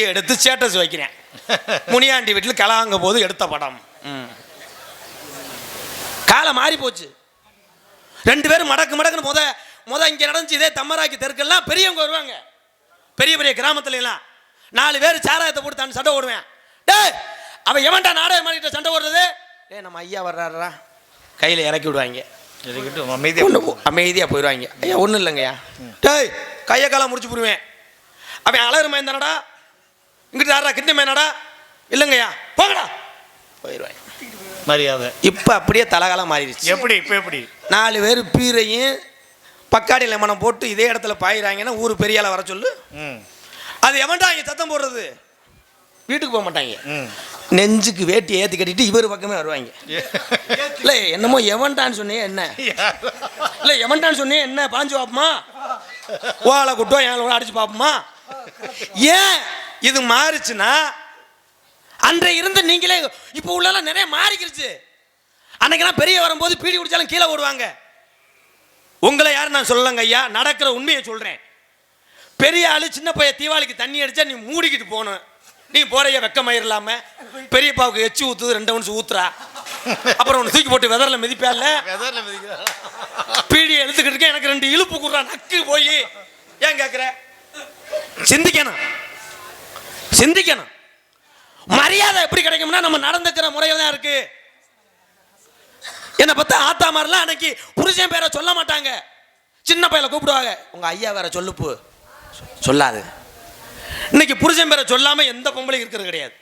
Selfie எடுத்து status வைக்கிறேன். முனியாண்டி வீட்டில் கலாங்க போது எடுத்த படம். காலம் மாறி போச்சு. ரெண்டு பேரும் மடக்கு மடக்குன்னு முத முத இங்கே நடந்துச்சு இதே தம்மராக்கி தெருக்கெல்லாம் பெரியவங்க வருவாங்க. பெரிய பெரிய கிராமத்துல எல்லாம் நாலு பேர் சாராயத்தை போட்டு தான் சண்டை ஓடுவேன் டேய் அவன் எவன்டா நாடகம் மாறிட்ட சண்டை ஓடுறது டேய் நம்ம ஐயா வர்றாரா கையில் இறக்கி விடுவாங்க. இருக்கட்டும் அமைதியா ஒன்று அமைதியாக போயிடுவாங்க. ஐயா ஒன்றும் இல்லைங்கய்யா. டேய் கையை காலம் முடிச்சு போடுவேன். அவன் அலறு மேந்தானடா இங்கிட்டு யாரா கிட்ட மேனடா? இல்லைங்கய்யா போங்கடா. போயிடுவாங்க மரியாதை. இப்போ அப்படியே தலகாலம் மாறிடுச்சு. எப்படி இப்ப எப்படி? நாலு பேர் பீரையும் பக்காடி லெமனம் போட்டு இதே இடத்துல பாயிறாங்கன்னா ஊர் பெரிய ஆளை வர சொல்லு. அது எவன்டா இங்கே சத்தம் போடுறது? வீட்டுக்கு போக மாட்டாங்க. நெஞ்சுக்கு வேட்டி ஏற்றி கட்டிட்டு இவர் பக்கமே வருவாங்க. இல்லை என்னமோ எவன்டான்னு சொன்னே என்ன? இல்லை எவன்டான்னு சொன்னே என்ன? பாஞ்சு பார்ப்போமா ஓலை குட்டோ ஏன் அடிச்சு பார்ப்போமா ஏன்? இது மாறுச்சுன்னா அன்றைய இருந்த நீங்களே இப்போ உள்ளலாம் நிறைய மாறிக்கிருச்சு. அன்னைக்கெல்லாம் பெரிய வரும்போது பீடி குடிச்சாலும் கீழே ஓடுவாங்க. உங்களை யாரும் நான் சொல்லலைங்க ஐயா நடக்கிற உண்மையை சொல்றேன். பெரிய ஆளு சின்ன பையன் தீபாவளிக்கு தண்ணி அடிச்சா நீ மூடிக்கிட்டு போகணும். நீ போறைய வெக்கமயிர் இல்லாம பெரியப்பாவுக்கு எச்சி ஊத்துது ரெண்டு ஒன்று ஊத்துறா. அப்புறம் ஒன்று தூக்கி போட்டு வெதர்ல மிதிப்பால வெதர்ல மிதிக்கிறா. பீடி எழுத்துக்கிட்டு இருக்கேன் எனக்கு ரெண்டு இழுப்பு குடுறா நக்கு போய். ஏன் கேட்குற சிந்திக்கணும். சிந்திக்கணும். மரியாதை எப்படி கிடைக்கும்னா நம்ம நடந்துக்கிற முறையில் தான் இருக்கு. என்னை பார்த்தா ஆத்தா மாதிரிலாம் அன்னைக்கு புருஷன் பேரை சொல்ல மாட்டாங்க. சின்ன பையலை கூப்பிடுவாங்க. உங்க ஐயா வேற சொல்லுப்பு சொல்லாது. இன்னைக்கு புருஷன் பேரை சொல்லாம எந்த பொம்பளையும் இருக்கிறது கிடையாது.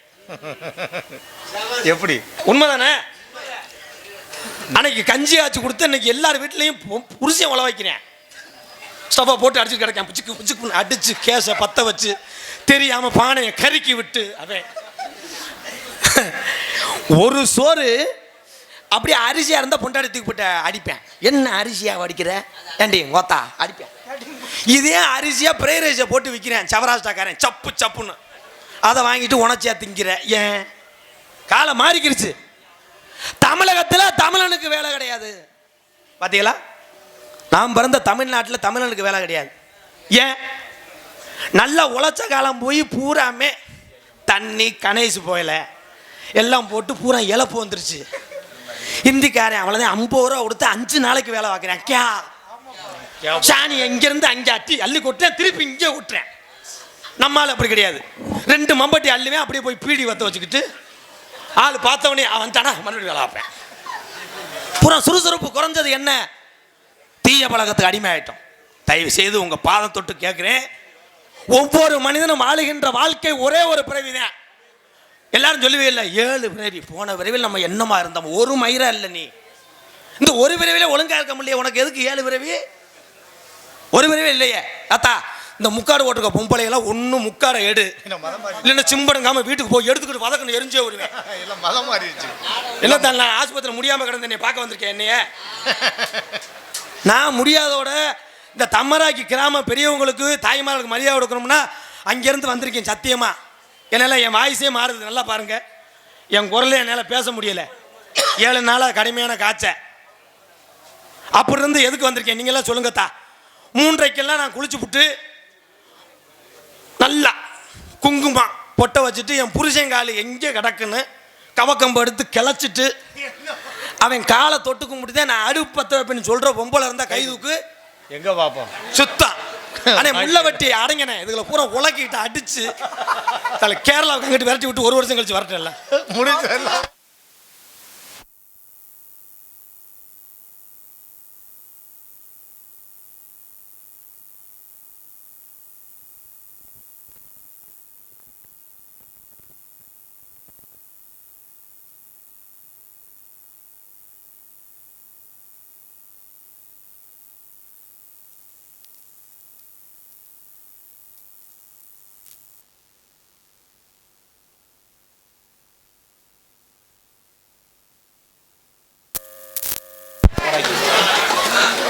எப்படி? உண்மைதானே? அன்னைக்கு கஞ்சி ஆச்சு கொடுத்து இன்னைக்கு எல்லார் வீட்லயும் புருஷன் உழ வைக்கிறேன் ஸ்டவ்வை போட்டு அடிச்சு கிடக்கேன். பிச்சுக்கு பிச்சுக்கு அடிச்சு கேஸை பத்த வச்சு. தெரியாம பானையை கருக்கி விட்டு அவன் ஒரு சோறு அப்படியே அரிசியா இருந்தா பொண்டாடி தூக்கி போட்டு அடிப்பேன். என்ன அரிசியா வடிக்கிற? ஏண்டி கோத்தா அடிப்பேன். இதே அரிசியா ஃப்ரைட் ரைஸை போட்டு விற்கிறேன் சவராஷ்டாக்காரன் சப்பு சப்புன்னு. அதை வாங்கிட்டு உணச்சியா திங்கிற. ஏன்? காலம் மாறிக்கிருச்சு. தமிழகத்தில் தமிழனுக்கு வேலை கிடையாது. பார்த்தீங்களா நாம் பிறந்த தமிழ்நாட்டில் தமிழனுக்கு வேலை கிடையாது. ஏன்? நல்ல உழைச்ச காலம் போய் பூராமே தண்ணி கணேசு போயல. எல்லாம் போட்டு பூரா இழப்பு வந்துருச்சு. ஹிந்திக்காரன் அவ்வளோதான் ஐம்பது ரூபா கொடுத்து அஞ்சு நாளைக்கு வேலை பார்க்குறேன். கே சாணி எங்கேருந்து அங்கே அட்டி அள்ளி கொட்டுறேன் திருப்பி இங்கே விட்டுறேன் நம்மால் அப்படி கிடையாது. ரெண்டு மம்பட்டி அள்ளுமே அப்படியே போய் பீடி வத்த வச்சுக்கிட்டு ஆள் பார்த்தவனே அவன் தானா மறுபடியும் வேலை பார்ப்பேன். பூரா சுறுசுறுப்பு குறைஞ்சது என்ன? தீய பழக்கத்துக்கு அடிமை ஆகிட்டோம் தயவு செய்து உங்கள் பாதம் தொட்டு கேட்குறேன். ஒவ்வொரு மனிதனும் ஆளுகின்ற வாழ்க்கை ஒரே ஒரு பிறவிதான். எல்லாரும் சொல்லவே இல்லை ஏழு பிறவி. போன விரைவில் நம்ம என்னமா இருந்தோம்? ஒரு மயிரா இல்லை நீ. இந்த ஒரு பிறவில ஒழுங்கா இருக்க முடியல உனக்கு எதுக்கு ஏழு பிறவி? ஒரு பிறவி இல்லையே. அத்தா இந்த முக்காடு ஓட்டுக்க பொம்பளையெல்லாம் ஒன்றும் முக்காடை எடு. என்ன இல்லைன்னா சிம்படுங்காம வீட்டுக்கு போய் எடுத்துக்கிட்டு வதக்கணும் எரிஞ்சே வருவேன் எல்லாம் மதம் மாறிடுச்சு என்ன தான் நான் ஆஸ்பத்திரி முடியாம கிடந்த என்னை பார்க்க வந்திருக்கேன் என்னைய? நான் முடியாதோட இந்த தம்மராக்கி கிராம பெரியவங்களுக்கு தாய்மார்களுக்கு மரியாதை கொடுக்கணும்னா அங்கேருந்து வந்திருக்கேன் சத்தியமாக என்னால் என் வாய்ஸே மாறுது. நல்லா பாருங்க. என் குரலே என்னால் பேச முடியல. ஏழு நாளாக கடுமையான காய்ச்ச. அப்படி இருந்து எதுக்கு வந்திருக்கேன்? நீங்களாம் சொல்லுங்கத்தா மூன்றைக்கெல்லாம் நான் குளிச்சு விட்டு நல்லா குங்குமம் பொட்டை வச்சுட்டு என் புருஷங்காலு எங்கே கிடக்குன்னு கவக்கம்பு எடுத்து கிளச்சிட்டு அவன் காலை தொட்டு கும்பிட்டு தான் நான் அடுப்பு பற்ற வைப்பேன்னு சொல்கிற பொம்பளை இருந்தால் கைதுக்கு எங்க பாப்போம்? சுத்தம் அண்ணே முள்ள வெட்டி அடங்கினே. இதுல பூரா உலக்கிட்டு அடிச்சு தலை கேரளாவுக்கு அங்கிட்டு விரட்டி விட்டு ஒரு வருஷம் கழிச்சு வரட்டேன்ல முடிஞ்சு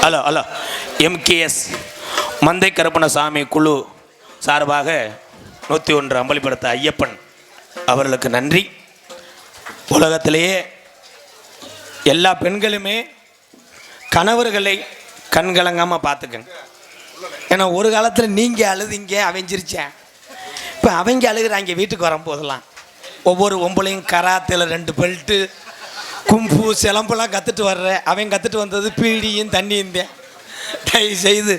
ஹலோ ஹலோ எம்கேஎஸ் மந்தை கருப்பணசாமி குழு சார்பாக நூற்றி ஒன்று அம்பலிப்படுத்த ஐயப்பன் அவர்களுக்கு நன்றி. உலகத்திலேயே எல்லா பெண்களுமே கணவர்களை கண்கலங்காமல் பார்த்துக்கங்க. ஏன்னா ஒரு காலத்தில் நீங்கள் அழுதிங்க அவன் இப்போ அவங்க அழுகிறாங்க வீட்டுக்கு வரும்போதெல்லாம். ஒவ்வொரு ஒம்பளையும் கராத்தில் ரெண்டு பெல்ட்டு கும்பு சிலம்பெல்லாம் கற்றுட்டு வர்ற. அவன் கற்றுட்டு வந்தது பீடியும் தண்ணியும் தான். தயவு செய்து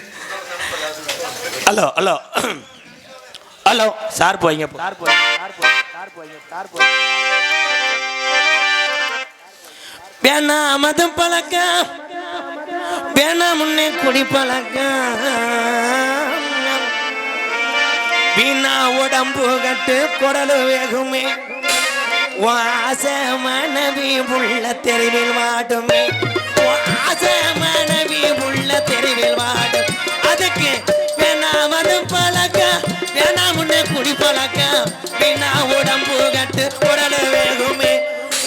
ஹலோ ஹலோ. ஹலோ சார் போய்ங்க சார் போய்ங்க சார் போய்ங்க சார் போய்ங்க சார் போய்ங்க. வேணாம் மது பழக்கம். வேணாம் முன்னே குடி பழக்கம். வீணா உடம்பு கட்டு குடலு வேகுமே. வாச ஆசை மனைவி உள்ள தெருவில் வாடுமே. வாச ஆசை மனைவி உள்ள தெருவில் வாடும். அதுக்கு வேணாம் அது பழக்க வேணாம் முன்னே குடி பழக்கம் வேணா உடம்பு கட்டு உடல் வேகுமே.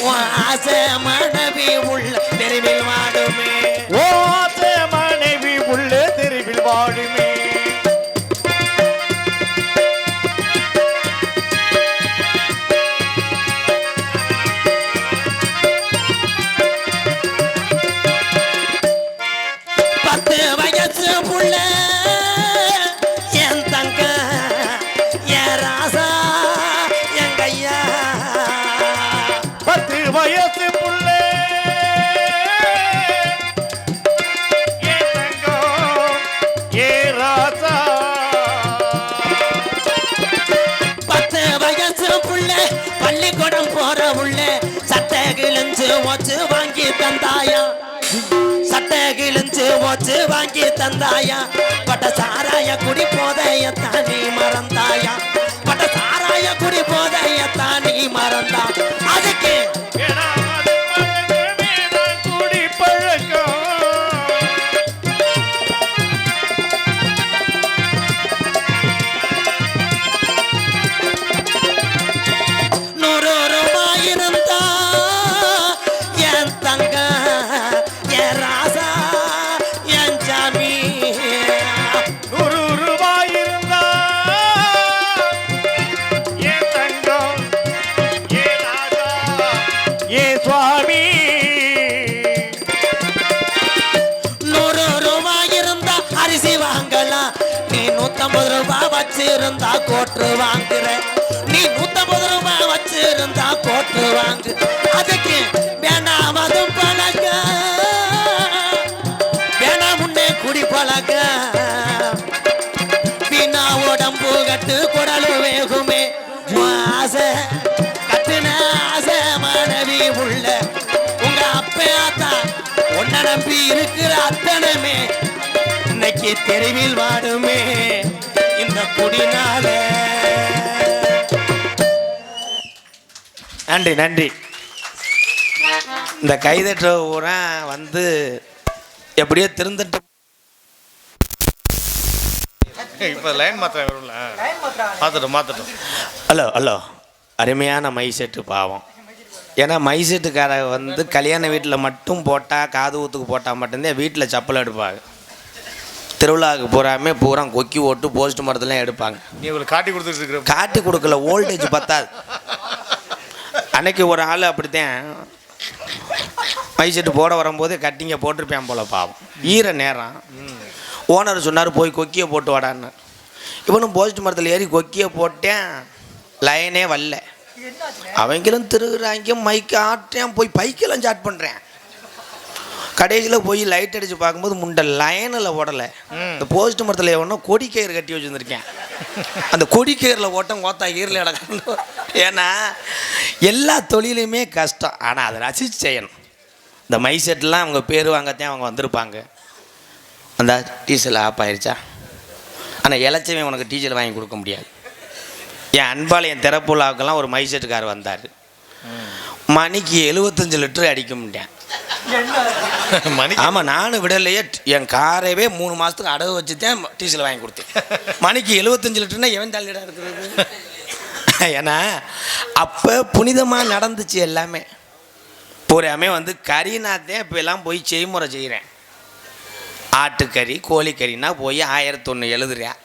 வாச ஆசை மனைவி உள்ள பள்ளிக்கூடம் போற உள்ள சட்டை கிழிஞ்சு ஓச்சு வாங்கி தந்தாயா? சட்டை கிழிஞ்சு ஓச்சு வாங்கி தந்தாயா? பட்ட சாராய குடி போதைய தானி மறந்தாயா? பட்ட சாராய குடி போதைய தானி மறந்தா? அதுக்கு நூத்தம்பது ரூபாய் வச்சிருந்தா கோட்டு வாங்குற நீ நூத்தம்பது ரூபாய் வச்சிருந்தா கோட்டு வாங்கு. அதுக்கு வேணாம் அது பழக்க. வேணாம் முன்னே குடி பழக பின்னா உடம்பு கட்டு குடல் வேகுமே. ஆசை கட்டுன ஆசை மனைவி உள்ள. உங்க அப்பையாத்தா உன்னை நம்பி இருக்கிற அத்தனமே இன்னைக்கு தெருவில் வாடுமே. குடினால. நன்றி நன்றி. இந்த கைதட்டுற ஊரா வந்து எப்படியோ திருந்துட்டு இப்ப லைன் மாத்திரம் வரும்ல ஹலோ ஹலோ. அருமையான மை செட்டு பாவம். ஏன்னா மை செட்டுக்கார வந்து கல்யாண வீட்டில் மட்டும் போட்டால் காது ஊத்துக்கு போட்டால் மட்டும்தான் வீட்டில் சப்பல் எடுப்பாங்க திருவிழாவுக்கு பூராமே பூரா கொக்கி ஓட்டு போஸ்ட் மரத்துலாம் எடுப்பாங்க. நீ இவளுக்கு காட்டி கொடுத்துட்டு காட்டி கொடுக்கல ஓல்டேஜ் பத்தாது. அன்னைக்கு ஒரு ஆள் அப்படித்தான் மை செட்டு போட வரும்போதே கட்டிங்க போட்டிருப்பேன் போல பாவம். ஈர நேரம். ஓனர் சொன்னார் போய் கொக்கியை போட்டு வாடான்னு. இவனும் போஸ்ட் மரத்தில் ஏறி கொக்கியை போட்டேன் லைனே வரல. அவங்களும் திருகுறாங்க மைக்கு ஆட்டேன் போய் பைக்கெல்லாம் ஸ்டார்ட் பண்ணுறேன் கடைசியில் போய் லைட் அடித்து பார்க்கும்போது முண்டை லைனில் ஓடலை. இந்த போஸ்ட் மரத்தில் எவனோ கொடி கயிறு கட்டி வச்சுருந்துருக்கேன். அந்த கொடி கயிறில் ஓட்டம் ஓத்தா ஈரில் இடக்கணும் ஏன்னா எல்லா தொழிலுமே கஷ்டம். ஆனால் அதை ரசித்து செய்யணும். இந்த மை செட்லாம் அவங்க பேர் வாங்கத்தான் அவங்க வந்திருப்பாங்க. அந்த டீசல் ஆஃப் ஆயிருச்சா? ஆனால் இளைச்சவன் உனக்கு டீசல் வாங்கி கொடுக்க முடியாது. என் அன்பாளையம் திறப்புலாவுக்கெல்லாம் ஒரு மை செட்டுக்கார் வந்தார். மணிக்கு எழுபத்தஞ்சு லிட்டர் அடிக்க முடியேன் மணி ஆமாம் நானும் விடலையே. என் காரவே மூணு மாதத்துக்கு அடகு வச்சு தான் டீசல் வாங்கி கொடுத்தேன். மணிக்கு எழுபத்தஞ்சு லிட்டர்னா எவன் தள்ளிடா இருக்கிறது? ஏன்னா அப்போ புனிதமாக நடந்துச்சு எல்லாமே. பூராமே வந்து கறினாத்தே இப்போ எல்லாம் போய் செய்முறை செய்கிறேன் ஆட்டுக்கறி கோழிக்கறினா போய் ஆயிரத்தொன்று எழுதுறேன்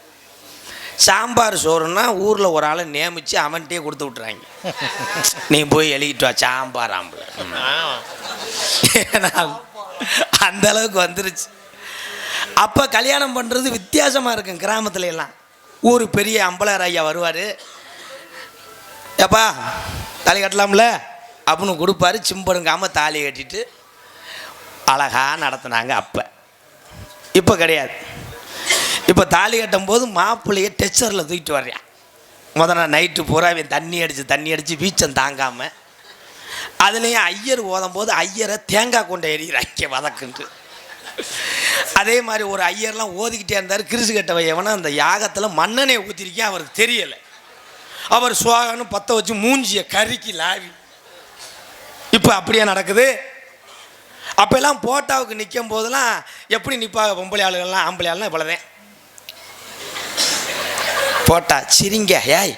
சாம்பார் சோறுனா ஊரில் ஒரு ஆளை நியமித்து அவன்கிட்டயே கொடுத்து விட்றாங்க நீ போய் எழுதிட்டு வா சாம்பார் ஆம்பளை. அந்த அளவுக்கு வந்துருச்சு. அப்போ கல்யாணம் பண்ணுறது வித்தியாசமாக இருக்கும் கிராமத்துல எல்லாம். ஊர் பெரிய அம்பலார் ஐயா வருவார். ஏப்பா தாலி கட்டலாம்ல? அப்படின்னு கொடுப்பாரு. சிம்படுங்காமல் தாலி கட்டிட்டு அழகாக நடத்துனாங்க அப்போ. இப்போ கிடையாது. இப்போ தாலி கட்டும் போது மாப்பிள்ளைய டெச்சரில் தூக்கிட்டு வர்றேன். முதல்ல நைட்டு பூரா இவன் தண்ணி அடித்து தண்ணி அடித்து வீச்சம் தாங்காமல் அதுலேயும் ஐயர் ஓதும் போது ஐயரை தேங்காய் கொண்டை எறிகிற ஐக்கிய வதக்குன்ட்டு அதே மாதிரி ஒரு ஐயர்லாம் ஓதிக்கிட்டே இருந்தார் கிரிசு கட்ட எவனா அந்த யாகத்தில் மன்னனை ஊற்றிருக்கேன் அவருக்கு தெரியலை. அவர் சுவாகன்னு பற்ற வச்சு மூஞ்சியை கருக்கி லாவி. இப்போ அப்படியே நடக்குது. அப்போல்லாம் போட்டாவுக்கு நிற்கும் போதெல்லாம் எப்படி நிற்பாங்க பொம்பளை ஆளுகள்லாம் ஆம்பளை ஆளுலாம் இவ்வளோதான் போட்டா சிரிங்க ஏய்.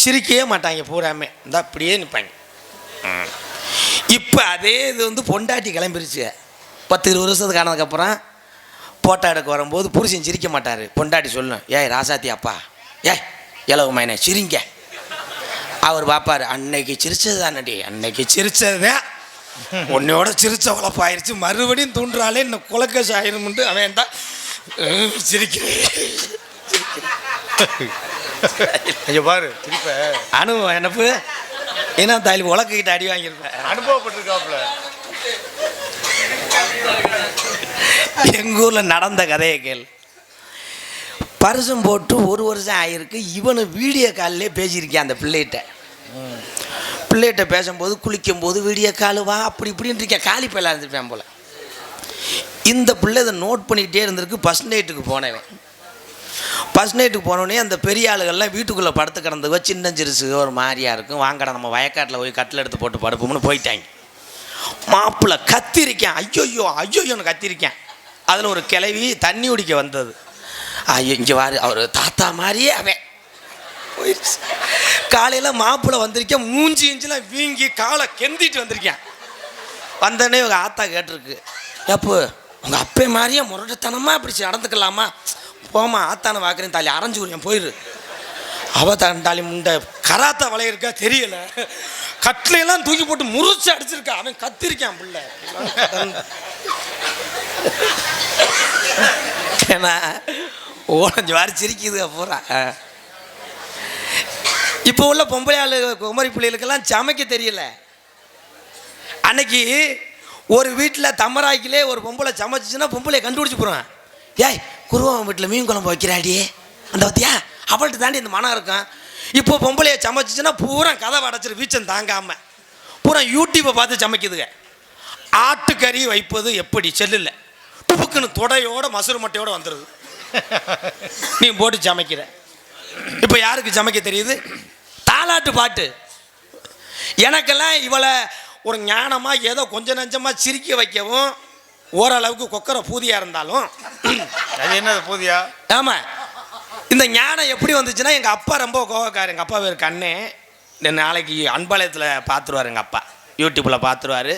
சிரிக்கவே மாட்டாங்க பூராமே. இந்த அப்படியே நிற்பாங்க இப்போ அதே இது வந்து பொண்டாட்டி கிளம்பிருச்சு. பத்து இருபது வருஷத்துக்கு ஆனதுக்கப்புறம் போட்டா எடுக்க வரும்போது புருஷன் சிரிக்க மாட்டார். பொண்டாட்டி சொல்லணும் ஏய் ராசாத்தி அப்பா ஏய் இளவு மைனே சிரிங்க. அவர் பார்ப்பார் அன்னைக்கு சிரிச்சது தானடி அன்னைக்கு சிரிச்சது தான் உன்னையோட சிரிச்ச உழப்பாயிருச்சு மறுபடியும் தூண்டுறாலே இன்னும் குலக்கசு ஆயிரும்ட்டு அவன் தான் சிரிக்கிறேன் ஐயோ பாரு திருப்ப. அனுபவம் என்னப்பு? ஏன்னா தாலி உலக்கிட்ட அடி வாங்கியிருப்பேன் அனுபவப்பட்டிருக்காப்ல எங்கள் ஊரில் நடந்த கதையை கேள். பரிசம் போட்டு ஒரு வருஷம் ஆகிருக்கு இவனு வீடியோ காலிலே பேசியிருக்கேன் அந்த பிள்ளைகிட்ட? பிள்ளைகிட்ட பேசும்போது குளிக்கும்போது வீடியோ கால் வா அப்படி இப்படின்னு இருக்கேன் காலி பயில இருந்திருப்பேன் போல். இந்த பிள்ளை இதை நோட் பண்ணிக்கிட்டே இருந்திருக்கு. ஃபஸ்ட் நைட்டுக்கு போனவன். ஃபஸ்ட் நைட்டுக்கு போனோடனே அந்த பெரிய ஆளுகள்லாம் வீட்டுக்குள்ளே படுத்து கிடந்தவங்க சின்ன சிறுசு ஒரு மாதிரியா இருக்கும். வாங்கடா நம்ம வயக்காட்டில் போய் கட்டில் எடுத்து போட்டு படுப்போம்னு போயிட்டாங்க. மாப்பிள்ளை கத்திருக்கேன். ஐயோயோ ஐயோயோன்னு கத்திரிக்கேன். அதில் ஒரு கிளவி தண்ணி குடிக்க வந்தது. ஐயோ இங்கே வாரு அவர் தாத்தா மாதிரியே அவன். போயிடுச்சு. காலையில் மாப்பிள்ளை வந்திருக்கேன் மூஞ்சி இஞ்சிலாம் வீங்கி காலை கெந்திட்டு வந்திருக்கேன். வந்தோடனே இவங்க ஆத்தா கேட்டிருக்கு எப்போ உங்கள் அப்பே மாதிரியே முரட்டத்தனமாக இப்படி நடந்துக்கலாமா? போமா ஆத்தான பார்க்குறேன் தாலி அரைஞ்சு கொடுங்க போயிரு. அவ தாலி முண்டை கராத்தா வளையிருக்கா தெரியல. கட்டிலையெல்லாம் தூக்கி போட்டு முறிச்சு அடிச்சிருக்கா. அவன் கத்திருக்கான் பிள்ளை. ஏன்னா ஓடஞ்சு வாரி சிரிக்குது பூரா இப்போ உள்ள பொம்பளை ஆளு குமரி பிள்ளைகளுக்கெல்லாம் சமைக்க தெரியல. அன்னைக்கு ஒரு வீட்டில் தம்மராய்க்கிலே ஒரு பொம்பளை சமைச்சிச்சுன்னா பொம்பளை கண்டுபிடிச்சி போடுவேன். ஏய் குருவன் வீட்டில் மீன் குழம்பு வைக்கிறாடி. அந்த பத்தியா? அவள்கிட்ட தாண்டி இந்த மனம் இருக்கும். இப்போ பொம்பளையை சமைச்சிச்சுன்னா பூரா கதை அடைச்சிரு வீச்சம் தாங்காம. பூரா யூடியூப்பை பார்த்து சமைக்குதுங்க. ஆட்டுக்கறி வைப்பது எப்படி? செல்லில். டுபுக்குன்னு தொடையோட மசூர் மட்டையோட வந்துடுது நீ போட்டு சமைக்கிற. இப்போ யாருக்கு சமைக்க தெரியுது? தாலாட்டு பாட்டு. எனக்கெல்லாம் இவளை ஒரு ஞானமாக ஏதோ கொஞ்சம் நஞ்சமாக சிரிக்க வைக்கவும் ஓரளவுக்கு கொக்கரை பூதியாக இருந்தாலும் அது என்னது புதியா? ஆமாம் இந்த ஞானம் எப்படி வந்துச்சுன்னா எங்கள் அப்பா ரொம்ப கோவக்கார் எங்கள் அப்பா பேர் கண்ணே. நாளைக்கு அன்பாளையத்தில் பார்த்துருவாரு எங்கள் அப்பா. யூடியூப்பில் பார்த்துருவாரு?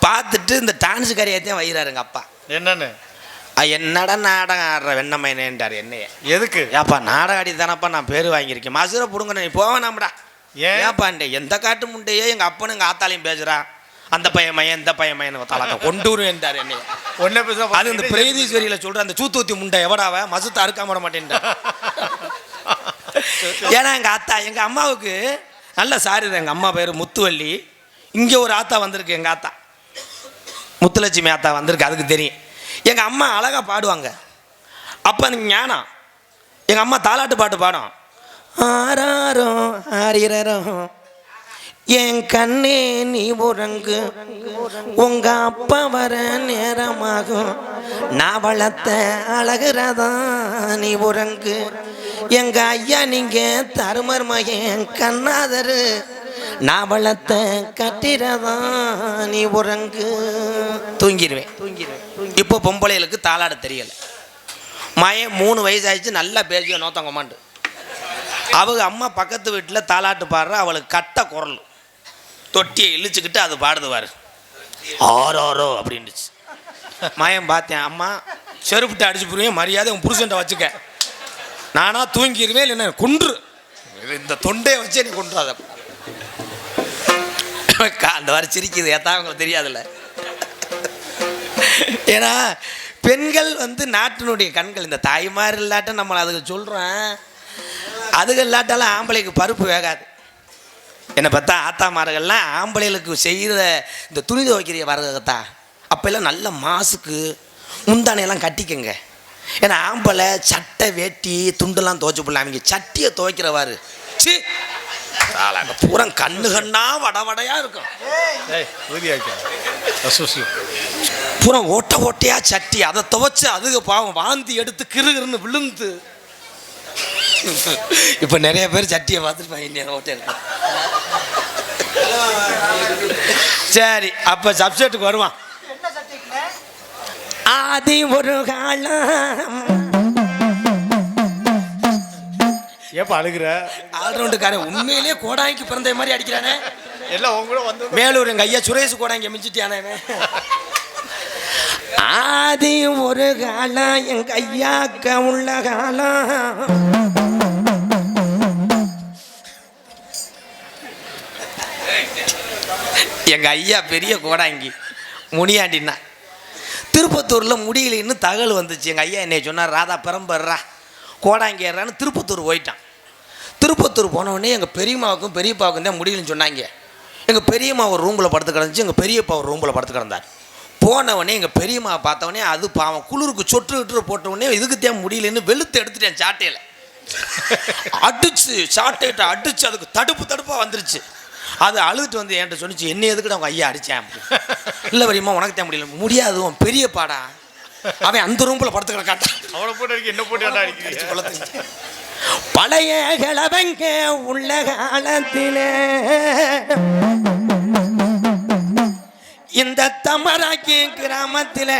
பார்த்துட்டு இந்த டான்ஸ் கரையத்தையும் வைகிறாரு எங்கள் அப்பா. என்னன்னு? "அ, என்னடா நாடகம் ஆடுற வெண்ணமையனேன்றார் என்னைய. எதுக்கு? ஏப்பா நாடகம் ஆடி தானப்பா நான் பேர் வாங்கியிருக்கேன். மசுரை பிடுங்க நீ போவேனாம்டா ஏன்? ஏப்பாண்டே எந்த காட்டு முண்டையே எங்கள் அப்பனும் எங்கள் ஆத்தாலையும் பேசுகிறான் அந்த பையன் மையன் இந்த பையன் மையன் தலக்க கொண்டு வருவேன்டார் என்னைய ஒன்னே பேச அது இந்த பிரேதீஸ்வரியில் சொல்கிற அந்த சூத்தூத்தி முண்டை எவடாவ மசுத்த அறுக்காம விட மாட்டேன்டா. ஏன்னா எங்கள் ஆத்தா எங்கள் அம்மாவுக்கு நல்ல சாரி எங்கள் அம்மா பேர் முத்துவள்ளி. இங்கே ஒரு ஆத்தா வந்திருக்கு எங்கள் ஆத்தா முத்துலட்சுமி ஆத்தா வந்திருக்கு அதுக்கு தெரியும். எங்கள் அம்மா அழகாக பாடுவாங்க. அப்போ எனக்கு ஞானம். எங்கள் அம்மா தாலாட்டு பாட்டு பாடும். ஆராரோ ஆரிரரோ என் கண்ணே நீ உறங்கு. உங்க அப்பா வர நேரமாகும். நான் வளர்த்த அழகுறதா நீ உறங்கு. எங்க ஐயா நீங்க தருமர் மகன் கண்ணாதரு. நான் வளர்த்த கட்டிரதா நீ உறங்கு. தூங்கிடுவேன் தூங்கிடுவேன் இப்போ பொம்பளைகளுக்கு தாளாட தெரியல. மய மூணு வயசு ஆயிடுச்சு நல்லா பேசிய நோத்தங்கம்மாண்டு அவங்க அம்மா பக்கத்து வீட்டில் தாளாட்டு பாடுற அவளுக்கு கட்ட குரல். தொட்டியை இழுச்சுக்கிட்டு அது பாடுதுவார். ஆரோரோ அப்படின்னுச்சு. மயம் பார்த்தேன் அம்மா செருப்புட்டு அடிச்சு புரியும் மரியாதை உன் புருஷன்ட்ட வச்சுக்க. நானா தூங்கிடுவேன் இல்லைன்னா குன்று. இந்த தொண்டையை வச்சே நீ கொண்டுறாத அந்த மாதிரி சிரிக்குது ஏத்தா உங்களுக்கு தெரியாதுல்ல. ஏன்னா பெண்கள் வந்து நாட்டினுடைய கண்கள் இந்த தாய்மார் இல்லாட்ட நம்மளை அதுக்கு சொல்கிறேன் அதுக்கு இல்லாட்டாலும் ஆம்பளைக்கு பருப்பு வேகாது. என்னை பார்த்தா ஆத்தாமார்கள்லாம் ஆம்பளைகளுக்கு செய்கிற இந்த துணி துவைக்கிற வரதா அப்போல்லாம் நல்ல மாசுக்கு முந்தானையெல்லாம் கட்டிக்கங்க. ஏன்னா ஆம்பளை சட்டை வேட்டி துண்டெல்லாம் துவைச்சு போடலாம். அவங்க சட்டியை துவைக்கிறவாரு. சி! சாலாங்க பூரா கண்ணு கண்ணா வட வடையா இருக்கும். ஏய் உறுதியாக்கா அசோசியம் பூரா ஓட்ட ஓட்டையா சட்டி. அதை துவைச்சு அதுக்கு பாவம் வாந்தி எடுத்து கிருகிருன்னு விழுந்து இப்போ நிறைய பேர் சட்டியை பார்த்துட்டு ஓட்டை இருக்கும் சரி அப்போ சப்ஜெக்ட்டுக்கு வருவான் ஆதி ஒரு காலம். ஏப்பா அழுகுற? ஆல்ரவுண்டுக்காரன் உண்மையிலேயே கோடாய்க்கு பிறந்த மாதிரி அடிக்கிறானே. எல்லாம் உங்க கூட வந்து மேலூர் எங்க ஐயா சுரேஷ் கோடாங்க மிஞ்சிட்டியானே. ஆதி ஒரு காலம் எங்க ஐயாக்க உள்ள காலம். எங்க ஐயா பெரிய கோடாங்கி முனியாண்டின்னா. திருப்பத்தூரில் முடியலன்னு தகவல் வந்துச்சு. எங்கள் ஐயா என்னை சொன்னார் ராதா பெரம்பர்றா கோடாங்கேறான்னு திருப்பத்தூர் போயிட்டான். திருப்பத்தூர் போனவொடனே எங்கள் பெரியம்மாவுக்கும் பெரியப்பாவுக்கும் தான் முடியலன்னு சொன்னாங்க. எங்கள் பெரியம்மா ஒரு ரூமில் படுத்து கிடந்துச்சு. எங்கள் பெரியப்பா ஒரு ரூமில் படுத்து கிடந்தார். போனவொடனே எங்கள் பெரியம்மா பார்த்தவொடனே அது பாவம் குளிருக்கு சொட்டு விட்டு போட்டவொடனே இதுக்கு தான் முடியலன்னு வெளுத்து எடுத்துட்டேன் சாட்டையில். அடிச்சு சாட்டையிட்ட அடிச்சு அதுக்கு தடுப்பு தடுப்பாக வந்துருச்சு. அது அழுதுட்டு வந்து என்கிட்ட சொன்னிச்சு என்ன எதுக்கு அவங்க ஐயா அடித்தேன் இல்லை பெரியம்மா உனக்கு தான் முடியல முடியாது பெரிய பாடா. அவன் அந்த ரூமில் படுத்து கிடக்காட்டான் அவனை போட்டு என்ன போட்டு. பழைய கிழவங்க உள்ள காலத்திலே. இந்த தமராக்கி கிராமத்திலே!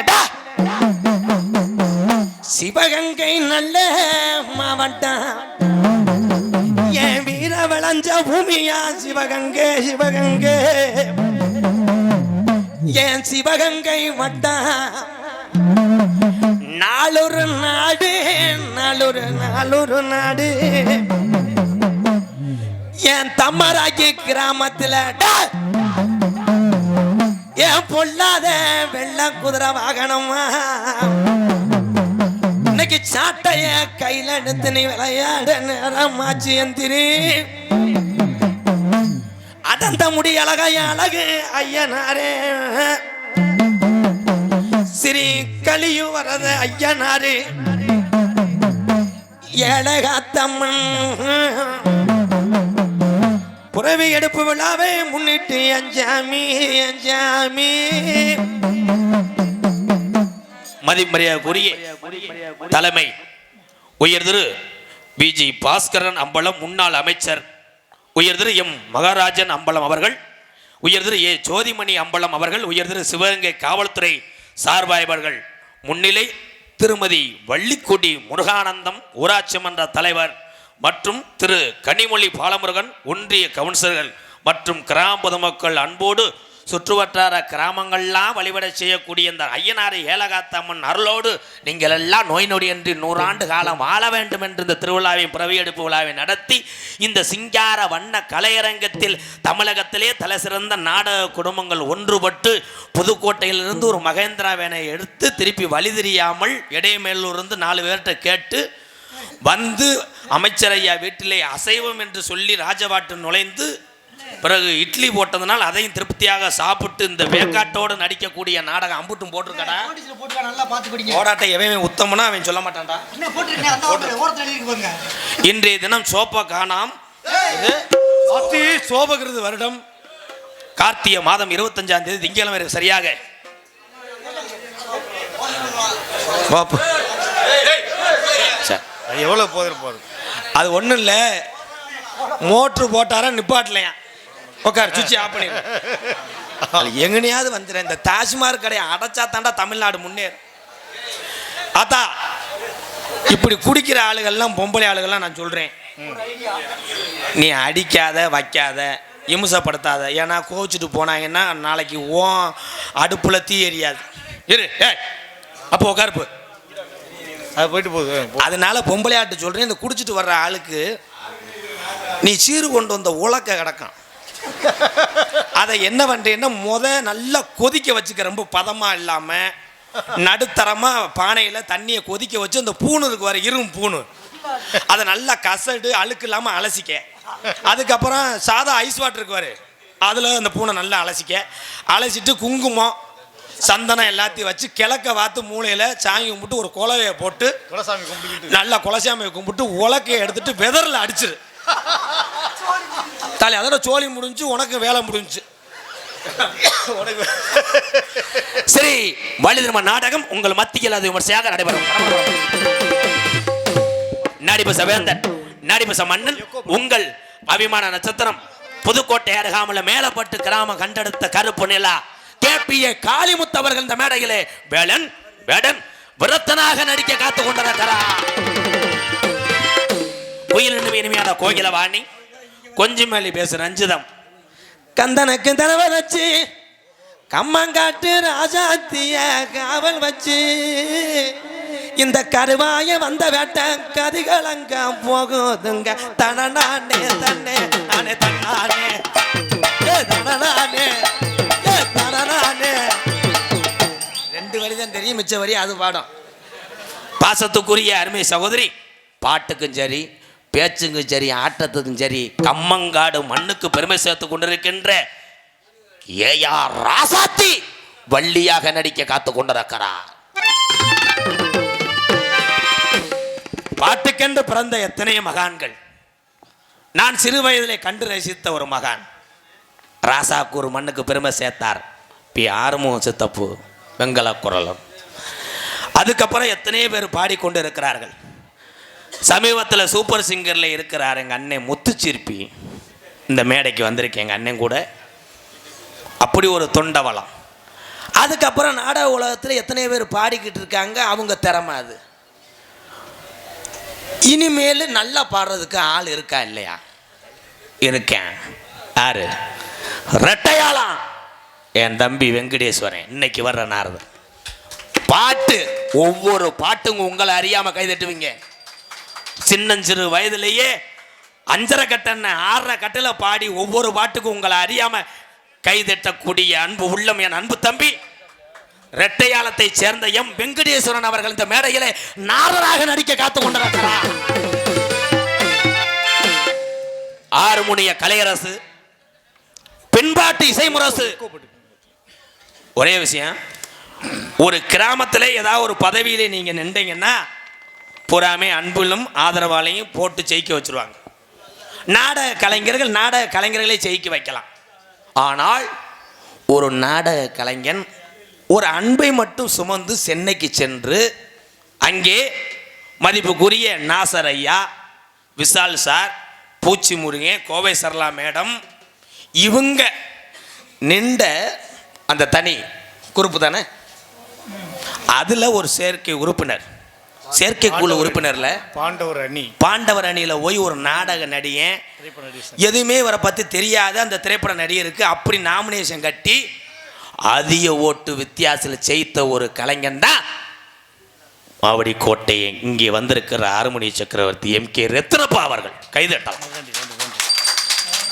சிவகங்கை நல்ல மாவட்டம். விளைஞ்ச பூமியா சிவகங்கை சிவகங்கே. என் சிவகங்கை வட்டா? நாளொரு நாடு நாளொரு நாளொரு நாடு. என் தம்மராக்கி கிராமத்தில் என் பொல்லாத வெள்ள குதிரை வாகனமா? இன்னைக்கு சாட்டைய கையில எடுத்து நீ விளையாட நேரமாச்சு எந்திரி அடந்த முடி அழகைய அழகு ஐயனாரே. ஸ்ரீ கலியும் வரத ஐயனாரு. ஏழகாத்தம்மன் புறவி எடுப்பு விழாவை முன்னிட்டு அஞ்சாமி அஞ்சாமி மதிமரியாதைக்குரிய தலைமை உயர் திரு பிஜி பாஸ்கரன் அம்பலம் முன்னாள் அமைச்சர் உயர் திரு எம் மகாராஜன் அம்பலம் அவர்கள் உயர் திரு ஏ ஜோதிமணி அம்பலம் அவர்கள் உயர் திரு சிவகங்கை காவல்துறை சார்பாய்வர்கள். முன்னிலை திருமதி வள்ளிக்குடி முருகானந்தம் ஊராட்சி மன்ற தலைவர் மற்றும் திரு கனிமொழி பாலமுருகன் ஒன்றிய கவுன்சிலர்கள் மற்றும் கிராம பொதுமக்கள் அன்போடு சுற்றுவட்டார கிராமங்கள்லாம் வழிபட செய்யக்கூடிய இந்த ஐயனார் ஏலகாத்தம்மன் அருளோடு நீங்கள் எல்லாம் நோய் நொடியின்றி நூறாண்டு காலம் வாழ வேண்டும் என்று இந்த திருவிழாவின் பிறவியெடுப்பு விழாவை நடத்தி இந்த சிங்கார வண்ண கலையரங்கத்தில் தமிழகத்திலே தலை சிறந்த நாடக குடும்பங்கள் ஒன்றுபட்டு புதுக்கோட்டையிலிருந்து ஒரு மகேந்திரா வேனை எடுத்து திருப்பி வழி தெரியாமல் இடையமேலூர்ந்து நாலு பேர்கிட்ட கேட்டு வந்து அமைச்சரையா வீட்டிலே அசைவம் என்று சொல்லி ராஜபாட்டு நுழைந்து பிறகு இட்லி போட்டதுனால் அதையும் திருப்தியாக சாப்பிட்டு இந்த வேக்காட்டோடு நடிக்கக்கூடிய நாடகம் அம்புட்டும் போட்டிருக்கடா. போராட்ட எவன் உத்தமனா அவன் சொல்ல மாட்டான்டா. இன்றைய தினம் சோப்பா காணாம். சோபகிருது வருடம். கார்த்திகை மாதம் இருபத்தஞ்சாம் தேதி திங்கட்கிழமை இருக்கு சரியாக? பாப்பு சரி. அது எவ்வளவு போதிரு போகுது அது ஒன்றும் இல்லை. மோட்ரு போட்டாரா நிப்பாட்டலையா? உட்கார் சுவிட்ச் ஆஃப் பண்ணிடு. எங்கனையாவது வந்துடுறேன் இந்த தாஜ்மார் கடையை அடைச்சா தாண்டா தமிழ்நாடு முன்னேறும். அத்தா இப்படி குடிக்கிற ஆளுகள்லாம் பொம்பளை ஆளுகள்லாம் நான் சொல்கிறேன் நீ அடிக்காத வைக்காத இம்சப்படுத்தாத. ஏன்னா கோச்சிட்டு போனாங்கன்னா நாளைக்கு ஓ அடுப்பில் தீ எரியாது. இரு ஏய் அப்போ உட்காருப்பு அது போயிட்டு போகுது போ. அதனால பொம்பளையாட்டு சொல்கிறேன் இந்த குடிச்சிட்டு வர்ற ஆளுக்கு நீ சீறு கொண்டு வந்த உலக்க கிடக்கும் அதை என்ன பண்ணுறேன்னா முத நல்லா கொதிக்க வச்சுக்க. ரொம்ப பதமாக இல்லாமல் நடுத்தரமாக பானையில் தண்ணியை கொதிக்க வச்சு அந்த பூணு இருக்கு வர இரும்பு பூணு. அதை நல்லா கசடு அழுக்கு இல்லாம அலசிக்க. அதுக்கப்புறம் சாதா ஐஸ் வாட்டர் இருக்குவாரு அதுல அந்த பூனை நல்லா அலசிக்க. அலசிட்டு குங்குமம் சந்தனம் எல்லாத்தையும் வச்சு கிழக்க வாத்து மூளையில சாமி கும்பிட்டு ஒரு குலவையை போட்டு நல்லா குலசாமியை கும்பிட்டு உலக்கையை எடுத்துட்டு வெதரில் அடிச்சிரு. தாலி அதோட சோழி முடிஞ்சு உனக்கு வேலை முடிஞ்சு. சரி வலிதர்ம நாடகம் உங்கள் மத்தியில் அது விமர்சையாக நடைபெறும். நடிபச வேந்தன் நடிபச மன்னன் உங்கள் அபிமான நட்சத்திரம் புதுக்கோட்டை அருகாமல மேலப்பட்டு கிராமம் கண்டெடுத்த கருப்பு நிலா கேபிஏ காளிமுத்து அவர்கள் இந்த மேடையிலே வேலன் வேடன் விரத்தனாக நடிக்க காத்து கொண்டிருக்கிறார் உயிரினும் இனிமையான கோகிலவாணி. கொஞ்சம் மேலி பேசு ரஞ்சிதம் கந்தனுக்கு தடவை வச்சு கம்மங்காட்டு ராஜாத்திய காவல் வச்சு இந்த கருவாய வந்த வேட்ட கதிகளங்க போகுதுங்க. தனநானே தன்னே நானே தன்னானே ஏ தனநானே ஏ தனநானே ரெண்டு வரி தான் தெரியும் மிச்ச வரி அது பாடம். பாசத்துக்குரிய அருமை சகோதரி பாட்டுக்கும் சரி பேச்சுக்கும் சரி ஆட்டத்துக்கும் சரி கம்மங்காடு மண்ணுக்கு பெருமை சேர்த்து கொண்டிருக்கின்ற ஏஆர் ராசாத்தி வள்ளியாக நடிக்க காத்து கொண்டிருக்கிறார். பாட்டுக்கென்று பிறந்த எத்தனையோ மகான்கள். நான் சிறு வயதிலே கண்டு ரசித்த ஒரு மகான். ராசாக்கு ஒரு மண்ணுக்கு பெருமை சேர்த்தார். பி ஆறுமுகம் சித்தப்பு வெங்கல குரலும் அதுக்கப்புறம் எத்தனையோ பேர் பாடிக்கொண்டு இருக்கிறார்கள் சமீபத்தில் சூப்பர் சிங்கரில் இருக்கிறார் எங்கள் அண்ணன் முத்துச்சிற்பி இந்த மேடைக்கு வந்திருக்கேன் எங்கள் அண்ணன் கூட. அப்படி ஒரு தொண்டவளம். அதுக்கப்புறம் நாடக உலகத்தில் எத்தனையோ பேர் பாடிக்கிட்டு இருக்காங்க. அவங்க திறமை அது. இனிமேல் நல்லா பாடுறதுக்கு ஆள் இருக்கா இல்லையா? இருக்கேன். யாரு? ரெட்டையாளாம் என் தம்பி வெங்கடேஸ்வரன். இன்னைக்கு வர்ற நாரதன். பாட்டு. ஒவ்வொரு பாட்டுங்க உங்களை அறியாமல் கைதட்டுவீங்க. சின்னஞ்சிறு வயதிலேயே அஞ்சரை கட்டன ஆறரை கட்டில பாடி ஒவ்வொரு பாட்டுக்கும் உங்களை அறியாம கைதட்டக்கூடிய அன்பு உள்ளம் என் அன்பு தம்பி. ரெட்டையாளத்தை சேர்ந்த எம் வெங்கடேஸ்வரன் அவர்கள் இந்த மேடையிலே நாரராக நடிக்க காத்து கொண்டிருக்கிறார். ஆறுமுனிய கலையரசு பின்பாட்டு இசைமுரசு. ஒரே விஷயம் ஒரு கிராமத்தில் ஏதாவது ஒரு பதவியிலே நீங்கள் நின்றீங்கன்னா புறாமே அன்பிலும் ஆதரவாலையும் போட்டு ஜெயிக்க வச்சிருவாங்க. நாடக கலைஞர்கள் நாடக கலைஞர்களை ஜெயிக்க வைக்கலாம். ஆனால் ஒரு நாடக கலைஞன் ஒரு அன்பை மட்டும் சுமந்து சென்னைக்கு சென்று அங்கே மதிப்புக்குரிய நாசர் ஐயா விஷால் சார் பூச்சி முருகன் கோவை சரளா மேடம் இவங்க நின்ற அந்த தனி குறிப்பு தானே? அதில் ஒரு செயற்கை உறுப்பினர். செயற்கைக்குழு உறுப்பினரில் பாண்டவர் அணி. பாண்டவர் அணியில் போய் ஒரு நாடக நடிகன். எதுவுமே இவரை பற்றி தெரியாத அந்த திரைப்பட நடிகருக்கு அப்படி நாமினேஷன் கட்டி அதிக ஓட்டு வித்தியாசத்தில் ஜெயித்த ஒரு கலைஞன் தான் மாவடி கோட்டை இங்கே வந்திருக்கிற அருமணி சக்கரவர்த்தி எம் கே ரத்னப்பா அவர்கள். கைதட்டலாம்.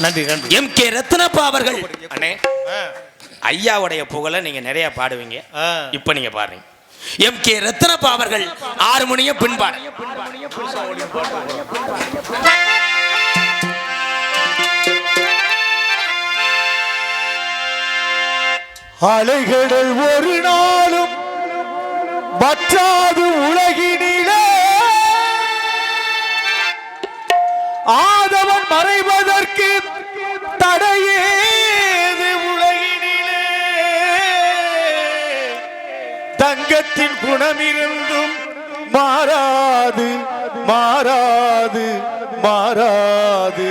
நன்றி நன்றி எம் கே ரத்னப்பா அவர்கள். அண்ணே. ஐயாவுடைய புகழை நீங்க நிறைய பாடுவீங்க. இப்போ நீங்க பாடுறீங்க. எம் கே ரத்னப்பா அவர்கள் ஆறு மணியும் பின்பாடு. அலைகடல் ஒரு நாளும் வற்றாது உலகினிலே. ஆதவன் மறைவதற்கு தடையே. தங்கத்தின் குணமிருந்தும் மாறாது மாறாது மாறாது.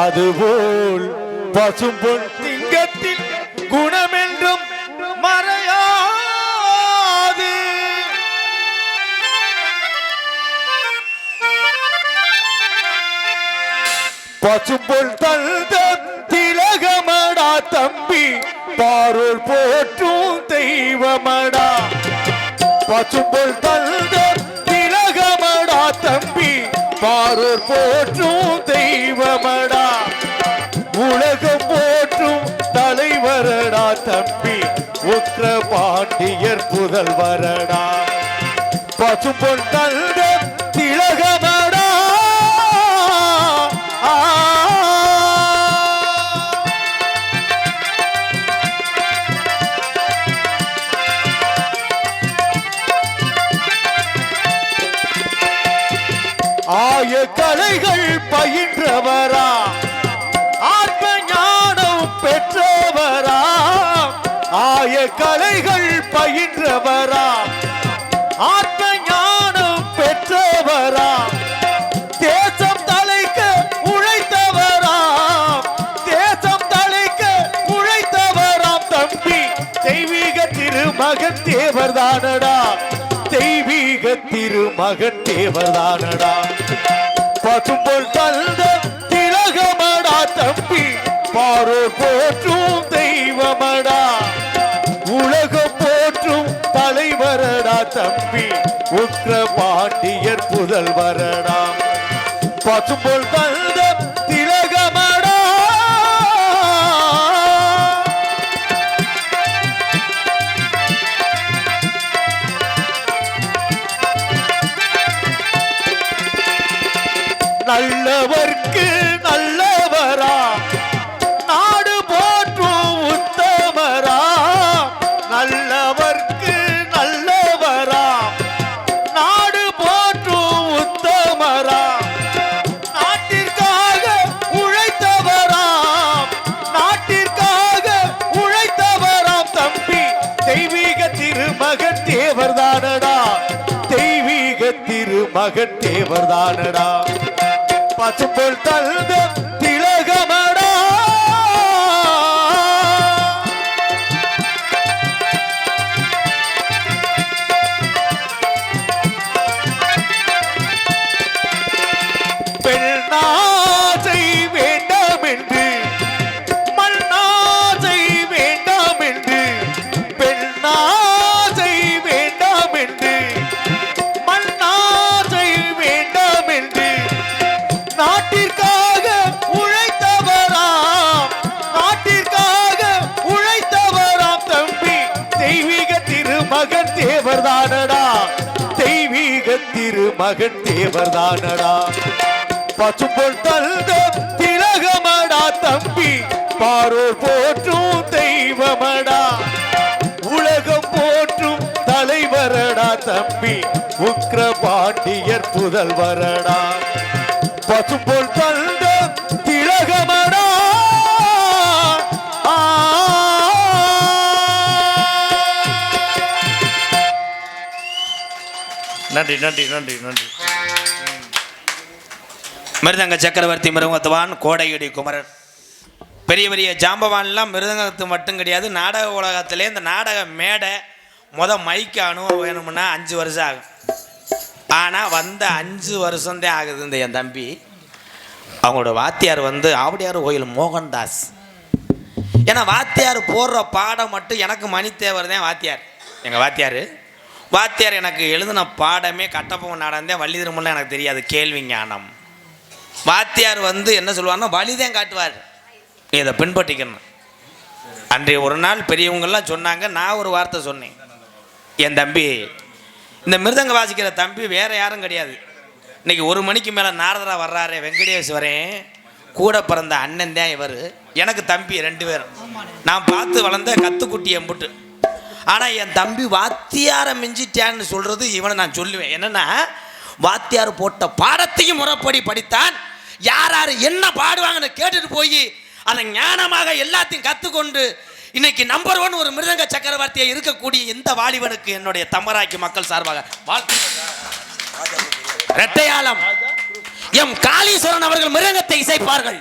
அதுபோல் பசும் பொன் திங்கத்தின் குணமென்றும் மறையாது. பசும்பொல் தந்த திலகமடா தம்பி பாரோல் போற்றும் தெய்வமடா. பசும்பொல் தந்தர் திலகமடா தம்பி பாரூர் போற்றும் தெய்வமடா. உலகம் போற்றும் தலைவரடா தம்பி உக்ர பாண்டியர் புதல்வரடா. பசும்பொன் தந்தர் பெற்றவரா? ஆத்ம ஞானம் பெற்றவரா? ஆய கலைகள் பயின்றவரா? ஆத்ம ஞானம் பெற்றவரா? தேசம் தலைக்க உழைத்தவரா? தேசம் தலைக்க உழைத்தவராம் தம்பி தெய்வீக திருமகன் தேவர்தானடா தெய்வீக திருமகன் தேவர்தானடா பசும்பொல் தந்த திலகமடா பாரு போற்றும் தெய்வமடா. உலகம் போற்றும் தலைவரடா தம்பி. உற்ற பாண்டியர் புதல்வரடா. பசும்பொல் தந்த மகன் தேவர் தானடா பசும்பொல் தந்த திலகமடா தம்பி பாரோ போற்றும் தெய்வமடா. உலகம் போற்றும் தலைவரடா தம்பி உக்ர பாண்டியர் புதல்வரடா. பசும்பொல் தந்த நன்றி நன்றி நன்றி நன்றி. மிருதங்க சக்கரவர்த்தி மிருகத்துவான் கோடையடி குமரன் பெரிய பெரிய ஜாம்பவான்லாம் மிருதங்கத்து மட்டும் கிடையாது நாடக உலகத்திலே இந்த நாடக மேடை முத மைக்கு அனுபவம் வேணும்னா அஞ்சு வருஷம் ஆகும். ஆனால் வந்த அஞ்சு வருஷம்தான் ஆகுது இந்த என் தம்பி. அவங்களோட வாத்தியார் வந்து ஆவடியார் கோயில் மோகன்தாஸ். ஏன்னா வாத்தியார் போடுற பாடம் மட்டும் எனக்கு மணித்தேவர் தான் வாத்தியார். எங்கள் வாத்தியார்? வாத்தியார் எனக்கு எழுதின பாடமே கட்டப்பொம்மன் நாடந்தே வள்ளி திருமணம் எனக்கு தெரியாது கேள்வி ஞானம். வாத்தியார் வந்து என்ன சொல்லுவார்னா வழிதான் காட்டுவார். நீ இதை பின்பற்றிக்கணும். அன்றைய ஒரு நாள் பெரியவங்கள்லாம் சொன்னாங்க நான் ஒரு வார்த்தை சொன்னேன். என் தம்பி இந்த மிருதங்க வாசிக்கிற தம்பி வேற யாரும் கிடையாது. இன்னைக்கு ஒரு மணிக்கு மேலே நாரதரா வர்றாரு வெங்கடேஸ்வரன் கூட பிறந்த அண்ணன் தான் இவர். எனக்கு தம்பி ரெண்டு பேரும் நான் பார்த்து வளர்ந்த கத்துக்குட்டி எம்புட்டு. ஆனால் என் தம்பி வாத்தியாரை மிஞ்சிட்டான்னு சொல்கிறது இவனை நான் சொல்லுவேன். என்னென்னா வாத்தியார் போட்ட பாடத்தையும் முறைப்படி படித்தான். யார் யார் என்ன பாடுவாங்கன்னு கேட்டுட்டு போய் அதை ஞானமாக எல்லாத்தையும் கற்றுக்கொண்டு இன்னைக்கு நம்பர் ஒன் ஒரு மிருதங்க சக்கரவர்த்தியை இருக்கக்கூடிய இந்த வாலிபனுக்கு என்னுடைய தம்பராக்கி மக்கள் சார்பாக வாழ்த்து ரெட்டையாளம் எம் காளீஸ்வரன் அவர்கள் மிருகத்தை இசைப்பார்கள்.